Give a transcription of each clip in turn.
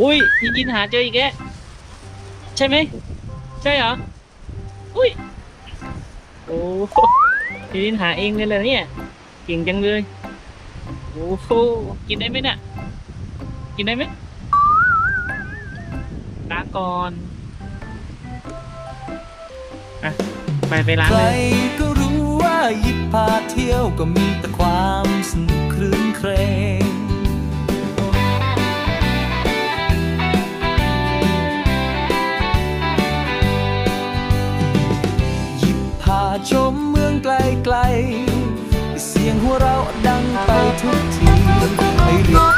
อุ้ยยินยินหาเจออีกแล้วใช่ไหมใช่เหรออุ้ยโอ้ยินยินหาเองเลยเหรอเนี่ยเก่งจังเลยโอ้โหกินได้ไหมเนี่ยกินได้ไหมลาก่อนอะไปไปร้านเลย ก็รู้ว่ายิบพาเที่ยวก็มีแต่ความสนุกครื้นเครง ชมเมืองไกลๆ เสียงหัวเราะดังไปทุกทีให้เรียก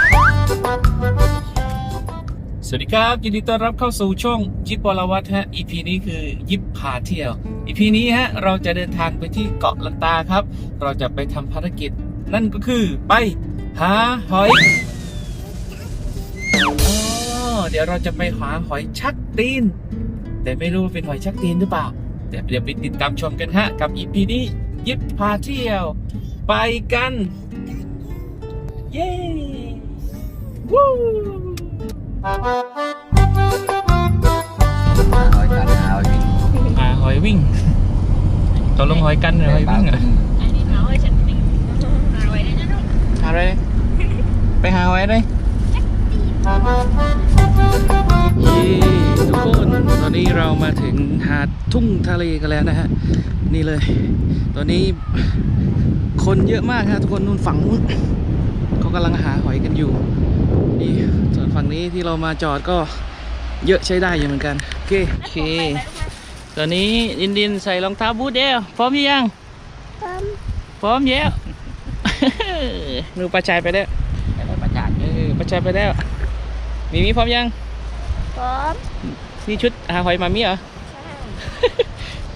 สวัสดีครับ ยินดีต้อนรับเข้าสู่ช่องจิปวรวัตฮะ EP นี้คือยิปพาเที่ยว EP นี้ฮะเราจะเดินทางไปที่เกาะลันตาครับ เราจะไปทำภารกิจ นั่นก็คือไปหาหอยเดี๋ยวเราจะไปหาหอยชักตีน แต่ไม่รู้ว่าเป็นหอยชักตีนหรือเปล่า เดี๋ยวเดี๋ยวไปติดตามชมกันฮะ กับ EP นี้ยิปพาเที่ยว ไปกัน เย้วู้หอยกันหาหอยวิ่งหาหอยวิ่งตกลงหอยกันหรือหอยวิ่งเหรออันนี้น้อยฉันนี่หาไว้ได้นะลูกหาอะไรเลยไปหาหอยเล ยเย้ทุกคนตอนนี้เรามาถึงหาดทุ่งทะเลกันแล้วนะฮะ นี่เลย ตอนนี้คนเยอะมากฮะทุกคนนู่นฝั่งนู้นเขากำลังหาหอยกันอยู่ นี่ส่วนฝั่งนี้ที่เรามาจอดก็เยอะใช้ได้อยู่เหมือนกัน โอเคโอเค ตอนนี้ดินดินใส่รองเท้าบูทเดียวพร้อมหรือยัง พร้อม พร้อมแล้วหนูประชายไปแล้วอะไรประจานเออประชายไปแล้ว มีมีพร้อมยัง พร้อม นี่ชุดหาหอยมามีเหรอ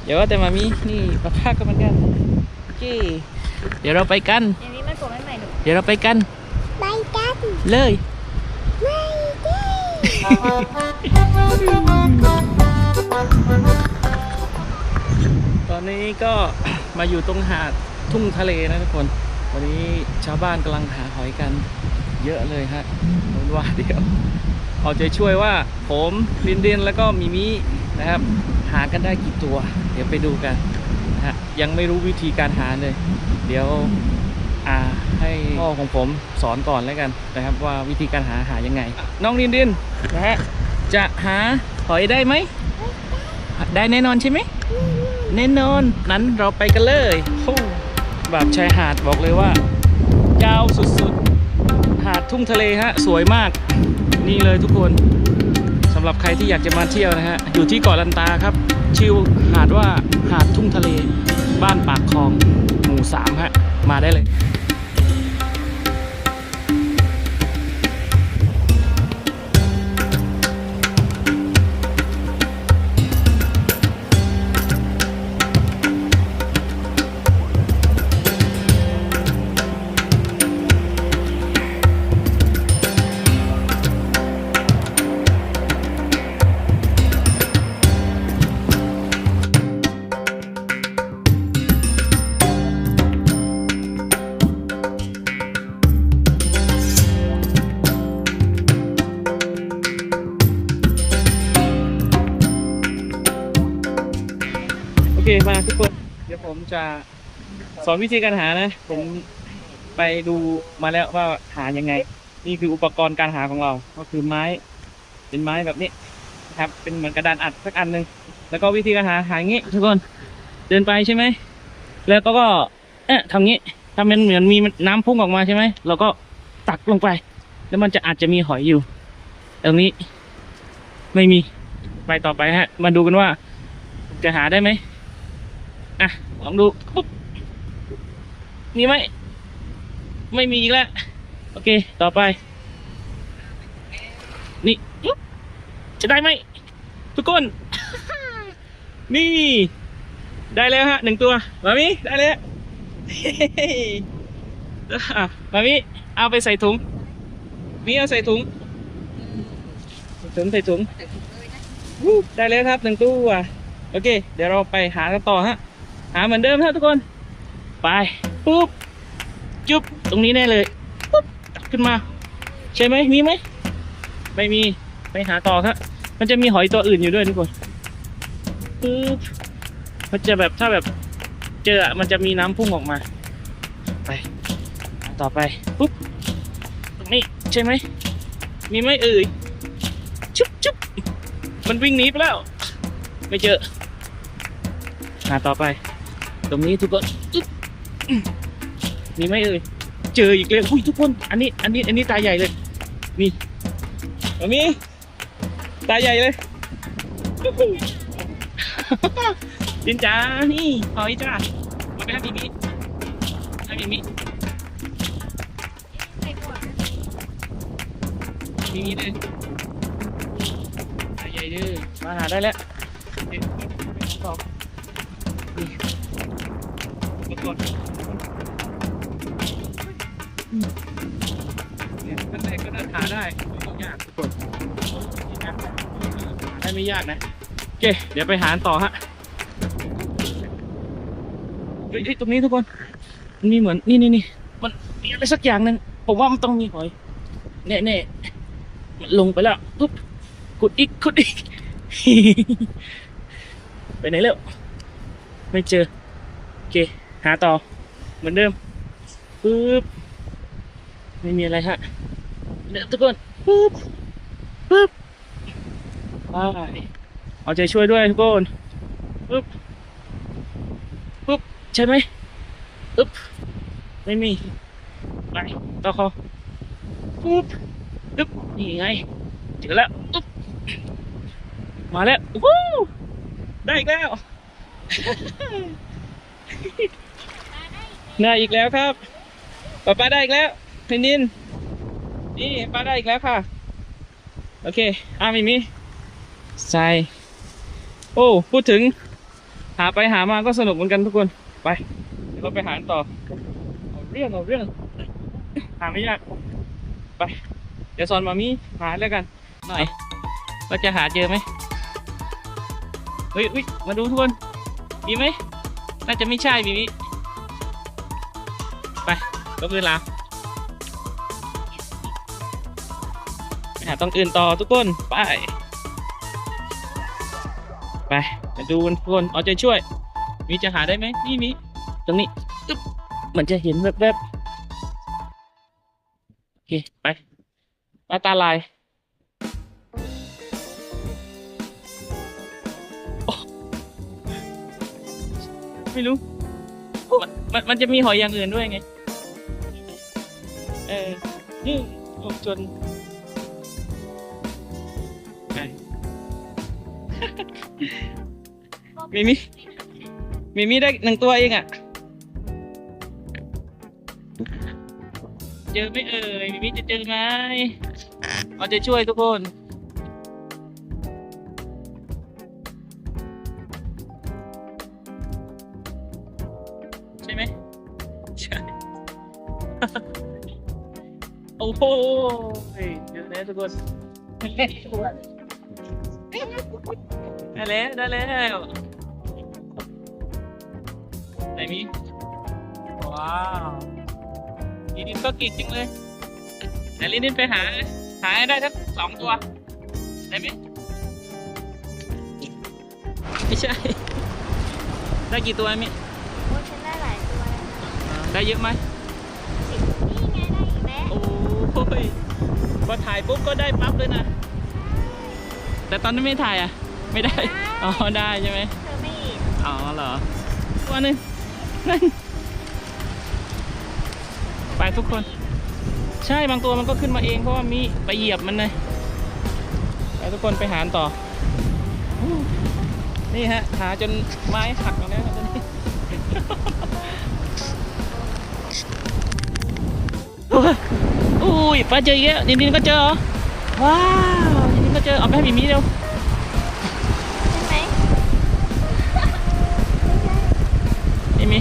เดี๋ยวว่าแต่มามีนี่ประภาคก็เหมือนกันโอเคเดี๋ยวเราไปกัน อย่างนี้มันกลมไม่ใหม่หนูเดี๋ยวเราไปกัน ไปกัน เลยไม่ได้ตอนนี้ก็มาอยู่ตรงหาดทุ่งทะเลนะทุกคน วันนี้ชาวบ้านกำลังหาหอยกัน เยอะเลยฮะผมว่าเดี๋ยวเอาใจช่วยว่าผมลินดินแล้วก็มิมินะครับ หากันได้กี่ตัว เดี๋ยวไปดูกันนะฮะยังไม่รู้วิธีการหาเลย เดี๋ยวอ่าให้พ่อของผมสอนก่อนแล้วกันนะครับ ว่าวิธีการหาหายังไง น้องลินดินนะฮะจะหาหอยได้ไหมได้แน่นอนใช่ไหมแน่นอนนั้นเราไปกันเลยแบบชายหาดบอกเลยว่าเจ้าสุดๆหาด ทุ่งทะเลฮะ สวยมาก นี่เลยทุกคนสำหรับใครที่อยากจะมาเที่ยวนะฮะ อยู่ที่เกาะลันตาครับ ชื่อหาดว่าหาดทุ่งทะเล บ้านปากคลอง หมู่สามฮะ มาได้เลย มาทุกคน เดี๋ยวผมจะสอนวิธีการหานะ ผมไปดูมาแล้วว่าหายังไง นี่คืออุปกรณ์การหาของเรา ก็คือไม้ เป็นไม้แบบนี้นะครับ เป็นเหมือนกระดานอัดสักอันหนึ่งแล้วก็วิธีการหาหาอย่างงี้ ทุกคน เดินไปใช่ไหม แล้วก็ก็เอ๊ะทำงี้ทำเป็นเหมือนมีน้ำพุ่งออกมาใช่ไหมเราก็ตักลงไป แล้วมันจะอาจจะมีหอยอยู่ตรงนี้ไม่มีไปต่อไปฮะ มาดูกันว่าจะหาได้ไหม อะลองดูปุ๊บมีไหมไม่มีอีกแล้ว โอเค ต่อไป นี่ปุ๊บจะได้ไหมทุกคน นี่ ได้แล้วฮะหนึ่งตัวมามิได้แล้วอะมามิเอาไปใส่ถุงมีเอาใส่ถุงใส่ถุงใส่ถุงวู้ได้แล้วครับหนึ่งตัวโอเค เดี๋ยวเราไปหากันต่อฮะ หาเหมือนเดิมฮะทุกคน ไปปุ๊บจุ๊บตรงนี้แน่เลยปุ๊บขึ้นมา ใช่ไหมมีไหมไม่มีไปหาต่อครับ มันจะมีหอยตัวอื่นอยู่ด้วยทุกคนปึ๊บมันจะแบบถ้าแบบเจออะมันจะมีน้ำพุ่งออกมา ไปต่อไปปุ๊บตรงนี้ใช่ไหมมีไหมเอ่ยชุบชุบมันวิ่งหนีไปแล้ว ไม่เจอหาต่อไป ตรงนี้ทุกคนมีไหมเอ่ยเจออีกเลยอุ้ยทุกคน อันนี้ อันนี้ อันนี้ตาใหญ่เลย นี่มามีตาใหญ่เลยจินจ้านี่หอยจ้าเอาไปให้มีมิให้มีมิมีมิเลยตาใหญ่เด้อมาหาได้แล้วสอง กดอืมเนี่ยขั้นแรกก็น่าหาได้ไม่ยากกคนนี่นะหาได้ไม่ยากนะโอเคเดี๋ยวไปหาต่อฮะเฮ้ยตรงนี้ทุกคนมันมีเหมือนนี่นี่นี่มันมีอะไรสักอย่างนึ่งผมว่ามันต้องมีหอยเน่เน่มันลงไปแล้วปุ๊บขุดอีกขุดอีกไปไหนแล้วไม่เจอโอเค หาต่อ เหมือนเดิมปุ๊บไม่มีอะไรฮะเดี๋ยวทุกคนปุ๊บปุ๊บไปเอาใจช่วยด้วยทุกคนปุ๊บปุ๊บใช่ไหมอึ๊บไม่มีไปต่อคอปุ๊บอึ๊บนี่ไงเจอแล้วอึ๊บมาแล้ววู้ได้อีกแล้ว ได้อีกแล้วครับป้าป้าได้อีกแล้วเพนนินนี่ป้าได้อีกแล้วค่ะ โอเคอ้ามีมีใส่โอ้พูดถึง หาไปหามาก็สนุกเหมือนกันทุกคนไปเดี๋ยวเราไปหาต่อเอาเรื่องเอาเรื่องหาไม่ยากไป เดี๋ยวสอนมามีหาแล้วกันหน่อยว่าจะหาเจอไหมเฮ้ยอุ๊ยมาดูทุกคนมีไหมน่าจะไม่ใช่มีมิ ไปก็คือลาไปหาต้องอื่นต่อทุกคน ไป ไปมาดูกันทุกคนเอาใจช่วย มีจะหาได้ไหมนี่มีตรงนี้ตึ๊บเหมือนจะเห็นแวบๆโอเค ไปปลาตาลายไม่รู้มันมันมันจะมีหอยอย่างอื่นด้วยไง เออนี่ลงจนไปมีมิมีมิได้หนึ่งตัวเองอะ เจอไหม่เอ่ยมีมิจะเจอไหมเอาใจช่วยทุกคน โอ้โหเดี๋ยวนะทุกคนได้แล้วได้แล้วไหนมีว้าวลินินก็กินจริงเลยไหนลินินไปหา หาให้ได้ทั้งสองตัวได้ไหมไม่ใช่ ได้กี่ตัวมิโอ้ฉันได้หลายตัวแล้วนะได้เยอะไหม ยพอถ่ายปุ๊บก็ได้ปั๊บเลยนะ แต่ตอนนั้นไม่ถ่ายอะ ไม่ได้ อ๋อ ได้ใช่ไหมเธอไม่อีกอ๋อเหรอตัวหนึ่งนั่นไปทุกคน ใช่บางตัวมันก็ขึ้นมาเองเพราะว่ามีไปเหยียบมันเลยไปทุกคนไปหาต่ออู้นี่ฮะ หาจนไม้หักแล้วนะตอนนี้โอ้ ยอุ้ยปลาเจอเยอะนินนินก็เจอเหรอว้าวนินนินก็เจอเอาไปให้มีมีเร็วใช่ไหมมีมี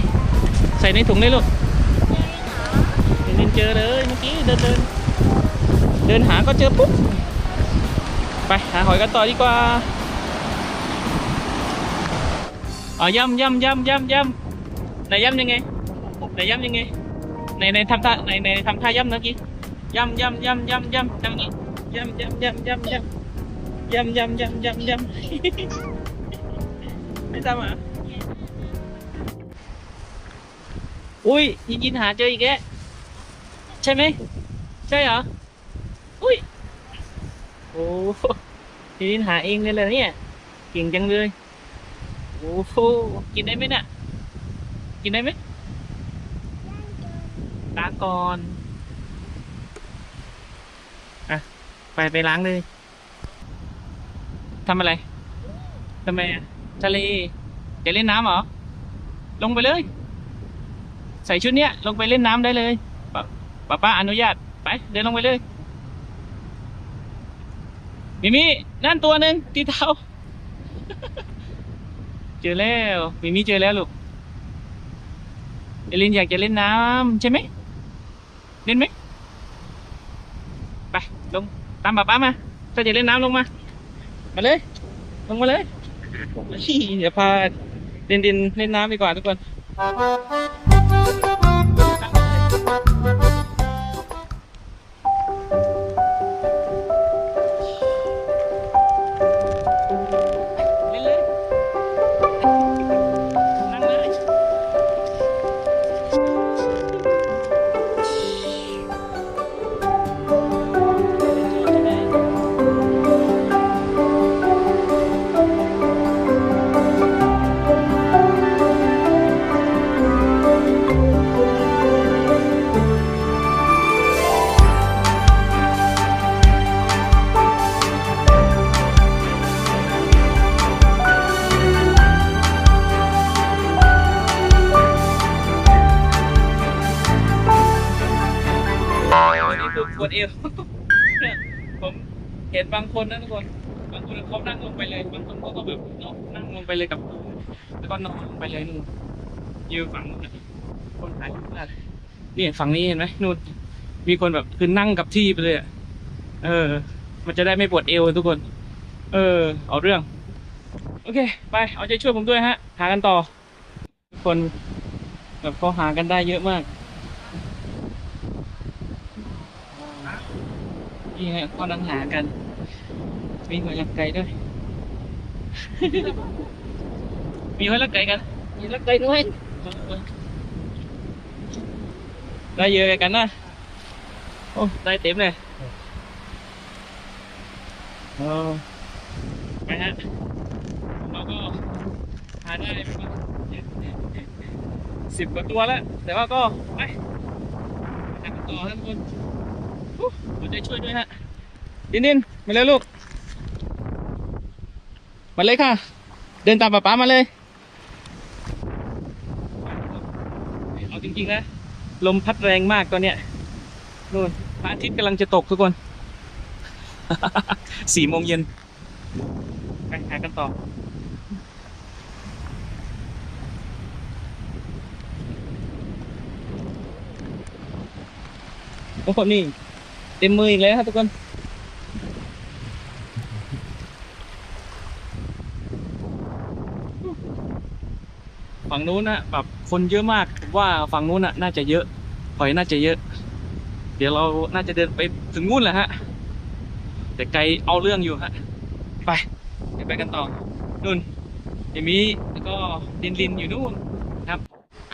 ใส่ในถุงเลยลูกเจอเองเหรอนินนินเจอเลยเมื่อกี้เดินเดินเดินหาก็เจอปุ๊บไปหาหอยกันต่อดีกว่าอ๋อย่ำย่ำย่ำย่ำย่ำไหนย่ำยังไงไหนย่ำยังไงในในทำท่าในในทำท่าย่ำเมื่อกี้ ย่ำย่ำย่ำย่ำย่ำย่ำนี้ย่ำย่ำย่ำย่ำย่ำยำยำยำยำยำไม่ทำอะอุ้ยยินยินหาเจออีกแกใช่ไหมใช่เหรออุ้ยโอ้ยินยินหาเองเลยเลยเนี่ยเก่งจังเลยโอ้โหกินได้ไหมเนี่ยกินได้ไหมตาก่อนอะ ไปไปล้างเลยทำอะไรทำไมอะทะเลจะเล่นน้ำเหรอ ลงไปเลย ใส่ชุดเนี้ย ลงไปเล่นน้ำได้เลยป้าป้าป้าอนุญาตไป เดินลงไปเลย มิมินั่นตัวหนึ่งที่เท้าเจอแล้วมิมิเจอแล้วลูกเอลินอยากจะเล่นน้ำใช่ไหมเล่นไหมไปลง ตามป้าป้ามาถ้าจะเล่นน้ำลงมา มาเลย ลงมาเลยนี่เดี๋ยวพาเดินดินเล่นน้ำดีกว่าทุกคน อปวดเอวเนี่ยผมเห็นบางคนนะทุกคน บางคนเขานั่งลงไปเลย บางคนเขาก็แบบเนาะนั่งลงไปเลยกับพื้นแล้วก็นอนลงไปเลยนู่นยืนฝั่งนู้นนะคนถ่ายรูปได้นี่ฝั่งนี้เห็นไหมนู่น มีคนแบบคือนั่งกับที่ไปเลยอะเออ มันจะได้ไม่ปวดเอวทุกคน เออ เอาเรื่อง โอเค ไป เอาใจช่วยผมด้วยฮะ หากันต่อ ทุกคน แบบเขาหากันได้เยอะมาก นี่ฮะก็นั่งหากันมีหัวยักษ์ไก่ด้วย มีหัวยักษ์ไก่กัน มียักษ์ไก่ด้วยได้เยอะกันนะโอ้ได้เต็มเลยโอ้ไปฮะเราก็หาได้ประมาณสิบกว่าตัวแล้ว แต่ว่าก็ไปหากันต่อท่านผู้ชมอู้หัวใจช่วยด้วยฮะ ดินดินมาเร็วลูก มาเลยค่ะ เดินตามป๊าป๊ามาเลย เอาจริงๆนะ ลมพัดแรงมากตอนเนี้ยนู่นพระอาทิตย์กำลังจะตกทุกคน สี่โมงเย็นไปหากันต่อโอ้โหนี่เต็มมืออีกแล้วครับทุกคน งนู้นนะแบบคนเยอะมากผมว่าฝั่งนู้นน่ะน่าจะเยอะหอยน่าจะเยอะ เดี๋ยวเราน่าจะเดินไปถึงนู่นแหละฮะ แต่ไกลเอาเรื่องอยู่ฮะ ไปเดี๋ยวไปกันต่อนู่นเดี๋ยวมีแล้วก็ลินลินอยู่นู่นครับ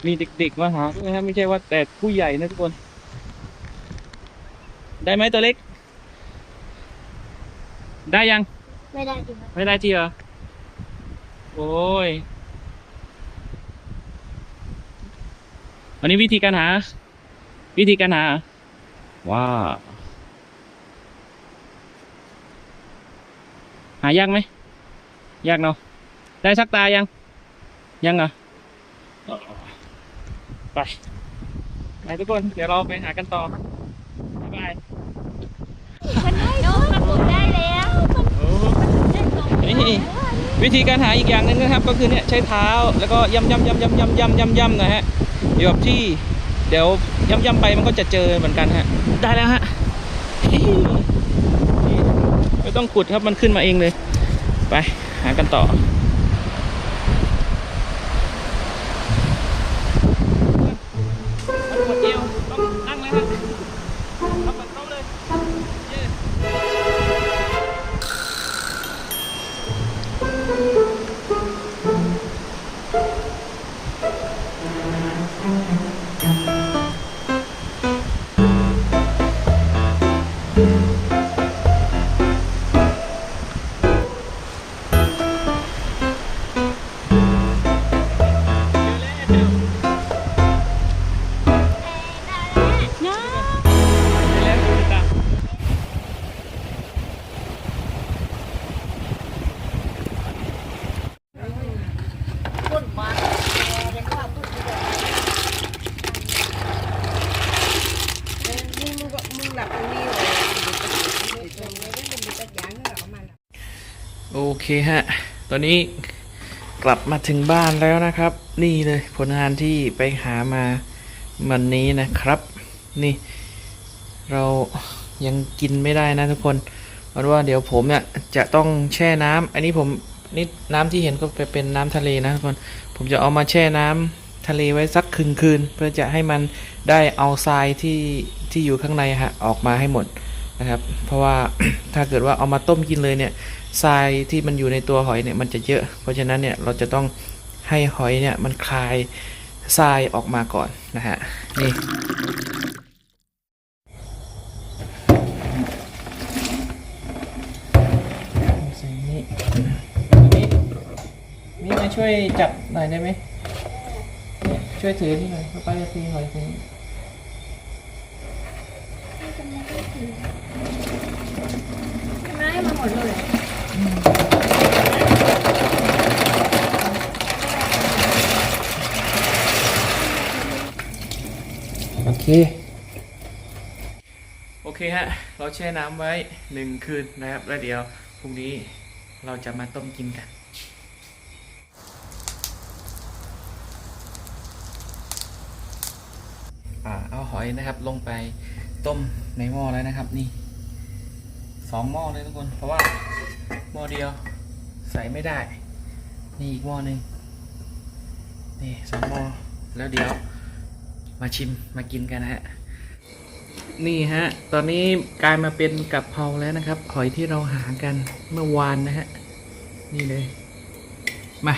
มีเด็กๆมาหาด้วยฮะไม่ใช่ว่าแต่ผู้ใหญ่นะทุกคน ได้ไหมตัวเล็ก ได้ยัง ไม่ได้จริงไม่ได้ทีเหรอโอ้ย วันนี้วิธีการหา วิธีการหา ว้าวหายากไหมยากเนาะได้สักตายัง ยังเหรอไปไปทุกคนเดี๋ยวเราไปหากันต่อบ๊ายบายมันได้โน้ตมันปลูกได้แล้วโอ้ได้สองนี่วิธีการหาอีกอย่างหนึ่งนะครับ ก็คือเนี่ยใช้เท้าแล้วก็ย่ำย่ำย่ำย่ำย่ำย่ำย่ำย่ำนะฮะ อยู่กับที่เดี๋ยวย่ำย่ำไปมันก็จะเจอเหมือนกันฮะ ได้แล้วฮะไม่ต้องขุดครับมันขึ้นมาเองเลย ไปหากันต่อ เคฮะ ตอนนี้กลับมาถึงบ้านแล้วนะครับ นี่เลยผลงานที่ไปหามาวันนี้นะครับ นี่ เรายังกินไม่ได้นะทุกคนเพราะว่าเดี๋ยวผมเนี่ยจะต้องแช่น้ำอันนี้ผมนี่น้ำที่เห็นก็เป็นน้ำทะเลนะทุกคน ผมจะเอามาแช่น้ำทะเลไว้สักคืนคืน เพื่อจะให้มันได้เอาทรายที่ที่อยู่ข้างในฮะออกมาให้หมด นะครับ เพราะว่าถ้าเกิดว่าเอามาต้มกินเลยเนี่ยทรายที่มันอยู่ในตัวหอยเนี่ยมันจะเยอะ เพราะฉะนั้นเนี่ยเราจะต้องให้หอยเนี่ยมันคลายทรายออกมาก่อนนะฮะนี่นี่นี่มาช่วยจับหน่อยได้ไหมช่วยถือที่หน่อยป้าจะตีหอยตรงนี้ ไม้มาหมดเลยโอเค โอเคฮะ เราแช่น้ำไว้หนึ่งคืนนะครับ แล้วเดี๋ยวพรุ่งนี้เราจะมาต้มกินกันอ่าเอาหอยนะครับลงไป ต้มในหม้อแล้วนะครับ นี่สองหม้อเลยทุกคน เพราะว่าหม้อเดียวใส่ไม่ได้ นี่อีกหม้อหนึ่งนี่สองหม้อแล้วเดี๋ยวมาชิมมากินกันนะฮะนี่ฮะ ตอนนี้กลายมาเป็นกับเพราแล้วนะครับ หอยที่เราหากันเมื่อวานนะฮะ นี่เลย มา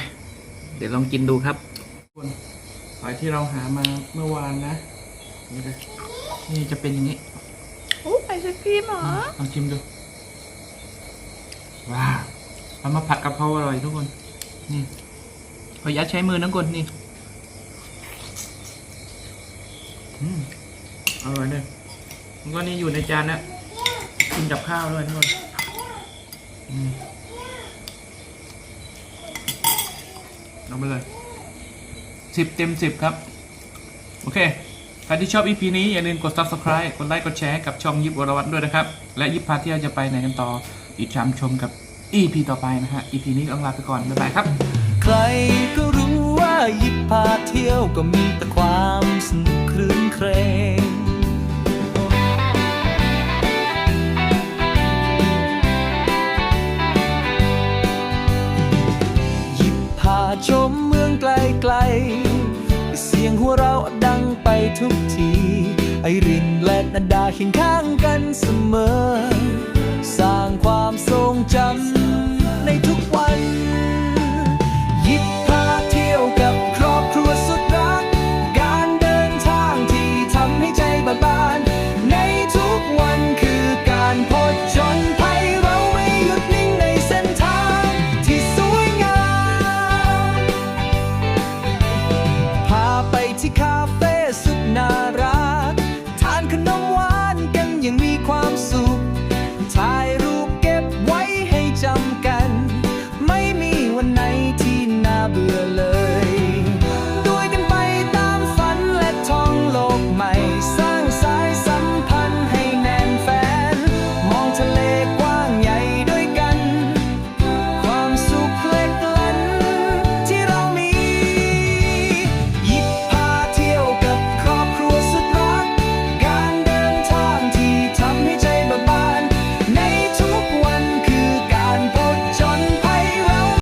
เดี๋ยวลองกินดูครับคนหอยที่เราหามาเมื่อวานนะ นี่เลย นี่จะเป็นอย่างนี้โอ้ไอศครีมเหรอลองชิมดู ว้าวเอามาผัดกะเพราอร่อยทุกคน นี่ขอยัดใช้มือนะคนนี่อืมอร่อยเลยมันก็นี่อยู่ในจานนะกินกับข้าวด้วยทุกคนอืมเอาไปเลยสิบเต็มสิบครับ โอเค ใครที่ชอบ EP นี้อย่าลืมกด subscribe กดไลค์กดแชร์กับช่องยิบวรวัตด้วยนะครับ และยิบพาเที่ยวจะไปไหนกันต่ออีกชามชมกับ EP ต่อไปนะฮะ EP นี้ต้องลาไปก่อนบ๊ายบายครับ ใครก็รู้ว่ายิบพาเที่ยวก็มีแต่ความสนุกครื้นเครงยิบพาชมเมืองไกลๆเสียงหัวเราะดัง ทุกที ไอรินและนันดาเคียงข้างกันเสมอ สร้างความทรงจำ